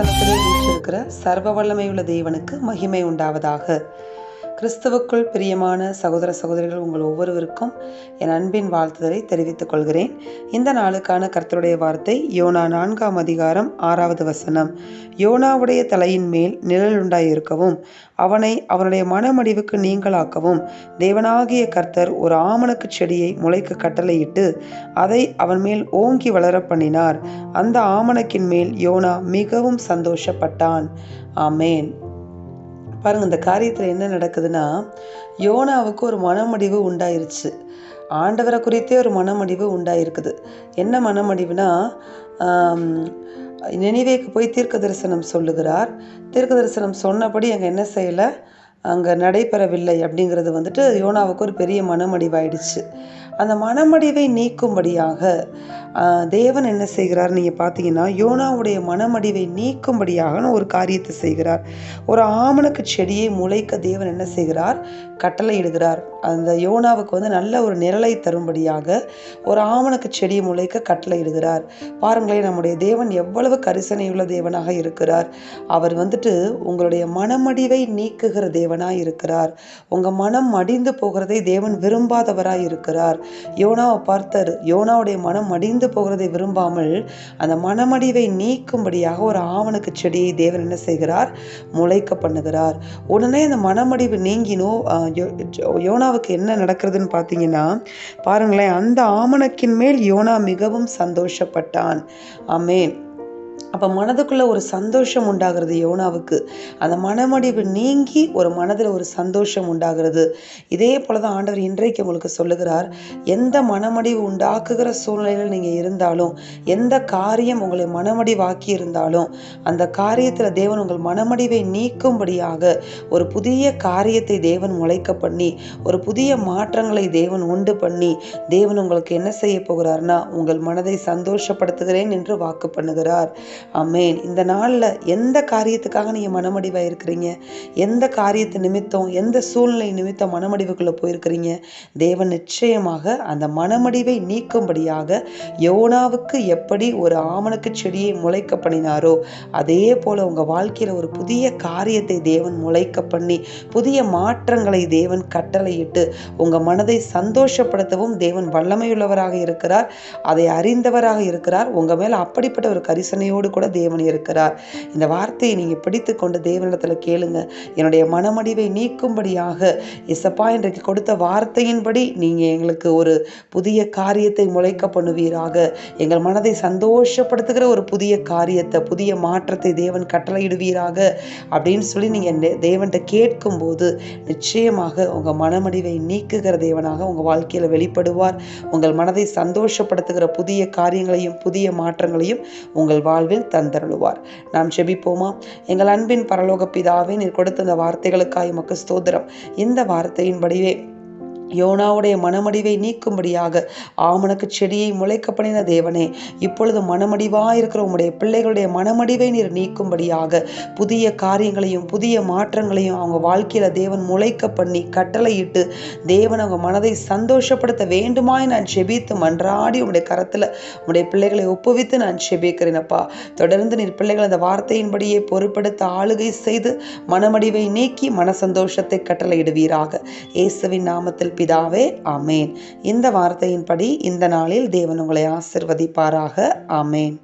சிங்காசனத்திலே வீற்றிருக்கிற சர்வ வல்லமை தேவனுக்கு மகிமை உண்டாவதாக. கிறிஸ்துவுக்குள் பிரியமான சகோதர சகோதரிகள் உங்கள் ஒவ்வொருவருக்கும் என் அன்பின் வாழ்த்துதலை தெரிவித்துக் கொள்கிறேன். இந்த நாளுக்கான கர்த்தருடைய வார்த்தை யோனா நான்காம் அதிகாரம் ஆறாவது வசனம். யோனாவுடைய தலையின் மேல் நிழல் உண்டாயிருக்கவும் அவனை அவனுடைய மனமடிவுக்கு நீங்களாக்கவும் தேவனாகிய கர்த்தர் ஒரு ஆமணக்கு செடியை முளைக்க கட்டளையிட்டு அதை அவன் மேல் ஓங்கி வளர பண்ணினார். அந்த ஆமணக்கின் மேல் யோனா மிகவும் சந்தோஷப்பட்டான். ஆமேன். பாருங்கள் இந்த காரியத்தில் என்ன நடக்குதுன்னா யோனாவுக்கு ஒரு மனமடிவு உண்டாயிருச்சு. ஆண்டவரை குறித்தே ஒரு மனமடிவு உண்டாயிருக்குது. என்ன மனமடிவுனா நினைவேக்கு போய் தீர்க்க தரிசனம் சொல்லுகிறார். தீர்க்க தரிசனம் சொன்னபடி அங்கே என்ன செய்யலை? அங்கே நடைபெறவில்லை அப்படிங்கிறது வந்துட்டு யோனாவுக்கு ஒரு பெரிய மனமடிவாயிடுச்சு. அந்த மனமடிவை நீக்கும்படியாக தேவன் என்ன செய்கிறார்? நீங்கள் பார்த்தீங்கன்னா யோனாவுடைய மனமடிவை நீக்கும்படியாக ஒரு காரியத்தை செய்கிறார். ஒரு ஆமணக்கு செடியை முளைக்க தேவன் என்ன செய்கிறார்? கட்டளையிடுகிறார் அந்த யோனாவுக்கு வந்து நல்ல ஒரு நிரலை தரும்படியாக ஒரு ஆமணக்கு செடியை முளைக்க கட்டளையிடுகிறார் பாருங்களேன் நம்முடைய தேவன் எவ்வளவு கரிசனையுள்ள தேவனாக இருக்கிறார். அவர் வந்துட்டு உங்களுடைய மனமடிவை நீக்குகிற தேவனாக இருக்கிறார். உங்கள் மனம் மடிந்து போகிறதை தேவன் விரும்பாதவராக இருக்கிறார். யோனாவை பார்த்தார் யோனாவுடைய மனம் மடிந்து போகிறதை விரும்பாமல் அந்த மனமடிவை நீக்கும்படியாக ஒரு ஆவணக்கு செடியை தேவன் என்ன செய்கிறார்? முளைக்க பண்ணுகிறார். உடனே அந்த மனமடிவு நீங்கினோ யோனாவுக்கு என்ன நடக்கிறதுன்னு பார்த்தீங்கன்னா பாருங்களேன் அந்த ஆமணக்கின் மேல் யோனா மிகவும் சந்தோஷப்பட்டான். அமேன் அப்போ மனதுக்குள்ளே ஒரு சந்தோஷம் உண்டாகிறது யோனாவுக்கு. அந்த மனமடிவு நீங்கி ஒரு மனதில் ஒரு சந்தோஷம் உண்டாகிறது. இதே போல தான் ஆண்டவர் இன்றைக்கு உங்களுக்கு சொல்லுகிறார் எந்த மனமடிவு உண்டாக்குகிற சூழ்நிலையில் நீங்கள் இருந்தாலும் எந்த காரியம் உங்களை மனமடிவாக்கி இருந்தாலும் அந்த காரியத்தில் தேவன் உங்கள் மனமடிவை நீக்கும்படியாக ஒரு புதிய காரியத்தை தேவன் முளைக்க பண்ணி ஒரு புதிய மாற்றங்களை தேவன் உண்டு பண்ணி தேவன் உங்களுக்கு என்ன செய்ய போகிறார்னா உங்கள் மனதை சந்தோஷப்படுத்துகிறேன் என்று வாக்கு பண்ணுகிறார். அமேன் இந்த நாளில் எந்த காரியத்துக்காக நீங்கள் மனமடிவாக இருக்கிறீங்க? எந்த காரியத்து நிமித்தம் எந்த சூழ்நிலை நிமித்தம் மனமடிவுக்குள்ளே போயிருக்கிறீங்க? தேவன் நிச்சயமாக அந்த மனமடிவை நீக்கும்படியாக யோனாவுக்கு எப்படி ஒரு ஆமணக்கு செடியை முளைக்க பண்ணினாரோ அதே போல் உங்கள் வாழ்க்கையில் ஒரு புதிய காரியத்தை தேவன் முளைக்க பண்ணி புதிய மாற்றங்களை தேவன் கட்டளையிட்டு உங்கள் மனதை சந்தோஷப்படுத்தவும் தேவன் வல்லமையுள்ளவராக இருக்கிறார். அதை அறிந்தவராக இருக்கிறார். உங்கள் மேலே அப்படிப்பட்ட ஒரு கரிசனையோடு கூட தேவன் இருக்கிறார். இந்த வார்த்தையை நீங்கள் பிடித்து கொண்டு தேவனிடத்தில் கேளுங்க. என்னுடைய மனமடிவை நீக்கும்படியாக இசப்பா இன்றைக்கு கொடுத்த வார்த்தையின்படி நீங்கள் எங்களுக்கு ஒரு புதிய காரியத்தை முளைக்க பண்ணுவீராக. எங்கள் மனதை சந்தோஷப்படுத்துகிற ஒரு புதிய காரியத்தை புதிய மாற்றத்தை தேவன் கட்டளையிடுவீராக அப்படின்னு சொல்லி நீங்கள் தேவன்கிட்ட கேட்கும்போது நிச்சயமாக உங்கள் மனமடிவை நீக்குகிற தேவனாக உங்கள் வாழ்க்கையில் வெளிப்படுவார். உங்கள் மனதை சந்தோஷப்படுத்துகிற புதிய காரியங்களையும் புதிய மாற்றங்களையும் உங்கள் வாழ்வில் தந்தருளுவார். நாம் செபிப்போமா எங்கள் அன்பின் பரலோக பிதாவே நீர் கொடுத்த இந்த வார்த்தைகளுக்காய் மக்கு ஸ்தோத்திரம். இந்த வார்த்தையின்படியே யோனாவுடைய மனமடிவை நீக்கும்படியாக ஆமணக்கு செடியை முளைக்க பண்ணின தேவனே இப்பொழுது மனமடிவாக இருக்கிற உங்களுடைய பிள்ளைகளுடைய மனமடிவை நீர் நீக்கும்படியாக புதிய காரியங்களையும் புதிய மாற்றங்களையும் அவங்க வாழ்க்கையில் தேவன் முளைக்க பண்ணி கட்டளையிட்டு தேவன் அவங்க மனதை சந்தோஷப்படுத்த வேண்டுமாய் நான் செபித்து மன்றாடி உங்களுடைய கரத்தில் உங்களுடைய பிள்ளைகளை ஒப்புவித்து நான் செபிக்கிறேனப்பா தொடர்ந்து நீர் பிள்ளைகள் அந்த வார்த்தையின்படியே பொறுப்படுத்த ஆளுகை செய்து மனமடிவை நீக்கி மன சந்தோஷத்தை கட்டளையிடுவீராக. இயேசுவின் நாமத்தில் பிதாவே ஆமேன். இந்த வார்த்தையின்படி இந்த நாளில் தேவன் உங்களை ஆசிர்வதிப்பாராக. ஆமேன்.